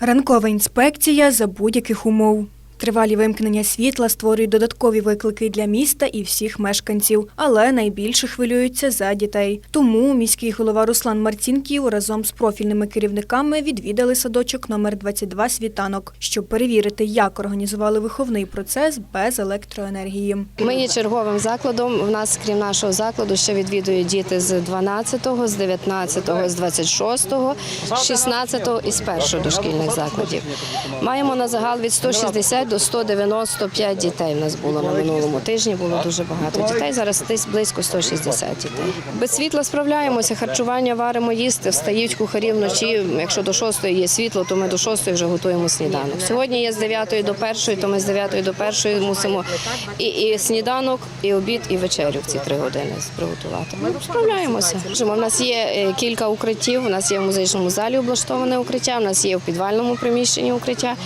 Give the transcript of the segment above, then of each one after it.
Ранкова інспекція за будь-яких умов. Тривалі вимкнення світла створюють додаткові виклики для міста і всіх мешканців, але найбільше хвилюються за дітей. Тому міський голова Руслан Марцінків разом з профільними керівниками відвідали садочок номер 22 світанок, щоб перевірити, як організували виховний процес без електроенергії. Ми є черговим закладом. У нас, крім нашого закладу, ще відвідують діти з 12-го, з 19-го, з 26-го, з 16-го і з першого дошкільних закладів. Маємо на загал від 160 до 195 дітей. У нас було на минулому тижні. Було дуже багато дітей. Зараз десь близько 160 дітей. Без світла справляємося. Харчування варимо їсти. Встають кухарі вночі. Якщо до 6 є світло, то ми до 6 вже готуємо сніданок. Сьогодні є з 9 до 1, то ми з 9 до 1 мусимо і, і сніданок, і обід, і вечерю в ці три години приготувати. Ми справляємося. У нас є е, кілька укриттів. У нас є в музичному залі облаштоване укриття. У нас є в підвальному приміщенні укриття,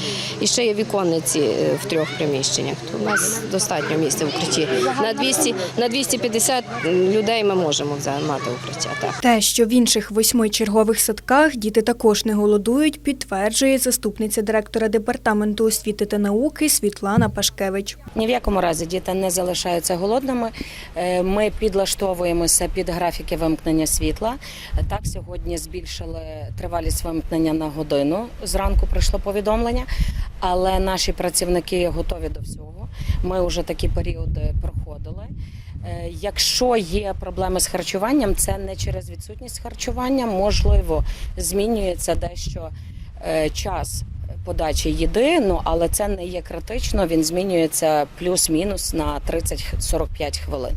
і ще є віконниці в трьох приміщеннях. То у нас достатньо місця в укритті. На 200, на 250 людей ми можемо мати укриття. Так. Те, що в інших восьми чергових садках діти також не голодують, підтверджує заступниця директора департаменту освіти та науки Світлана Пашкевич. Ні в якому разі діти не залишаються голодними. Е, Ми підлаштовуємося під графіки вимкнення світла. Так, сьогодні збільшили тривалість вимкнення на годину. Зранку прийшло повідомлення, але наші працівники готові до всього. Ми вже такі періоди проходили. Е, Якщо є проблеми з харчуванням, це не через відсутність харчування, можливо, змінюється дещо е, час подачі їди, ну але це не є критично. Він змінюється плюс-мінус на 30-45 хвилин.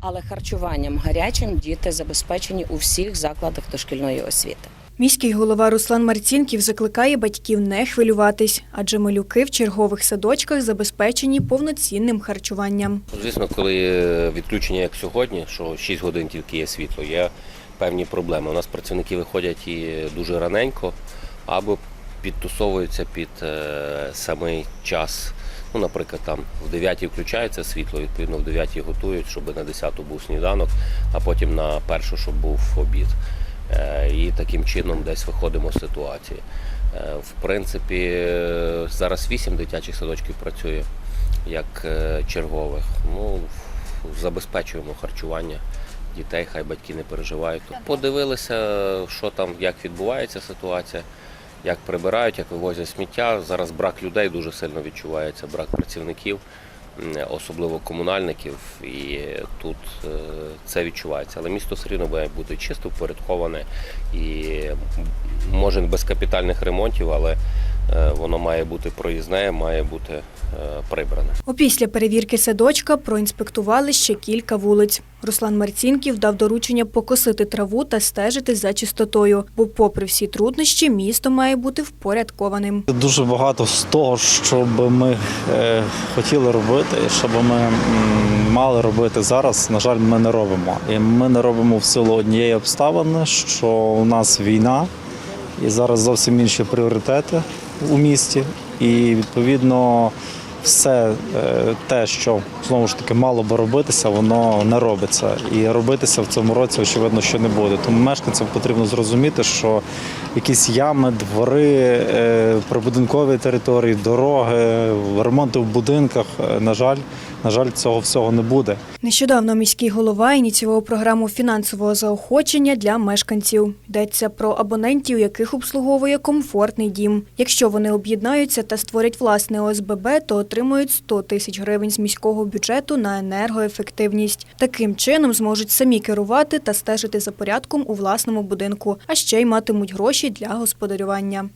Але харчуванням гарячим діти забезпечені у всіх закладах дошкільної освіти. Міський голова Руслан Марцінків закликає батьків не хвилюватись, адже малюки в чергових садочках забезпечені повноцінним харчуванням. Звісно, коли відключення, як сьогодні, що 6 годин тільки є світло, є певні проблеми. У нас працівники виходять і дуже раненько або підтусовуються під е, самий час. Ну, наприклад, там в 9 включається світло, відповідно в 9 готують, щоб на 10 був сніданок, а потім на першу, щоб був обід. Е, І таким чином десь виходимо з ситуації. Е, В принципі, зараз 8 дитячих садочків працює як е, чергових. Ну, забезпечуємо харчування дітей, хай батьки не переживають. Подивилися, що там, як відбувається ситуація, як прибирають, як вивозять сміття. Зараз брак людей дуже сильно відчувається, брак працівників, особливо комунальників, і тут е, це відчувається. Але місто все одно має бути чисто, впорядковане і може без капітальних ремонтів, але е, воно має бути проїзне, має бути е, прибране. Опісля перевірки садочка проінспектували ще кілька вулиць. Руслан Марцінків дав доручення покосити траву та стежити за чистотою, бо, попри всі труднощі, місто має бути впорядкованим. Дуже багато з того, що би ми е, хотіли робити, і що би ми мали робити зараз, на жаль, ми не робимо. І ми не робимо в силу однієї обставини, що у нас війна, і зараз зовсім інші пріоритети у місті. І відповідно все е, те, що знову ж таки мало би робитися, воно не робиться. І робитися в цьому році, очевидно, що не буде. Тому мешканцям потрібно зрозуміти, що якісь ями, двори, е, прибудинкові території, дороги, ремонти в будинках, е, на жаль, на жаль, цього всього не буде. Нещодавно міський голова ініціював програму фінансового заохочення для мешканців. Йдеться про абонентів, яких обслуговує комфортний дім. Якщо вони об'єднаються та створять власне ОСББ, то отримують 100 тисяч гривень з міського бюджету на енергоефективність. Таким чином зможуть самі керувати та стежити за порядком у власному будинку, а ще й матимуть гроші для господарювання.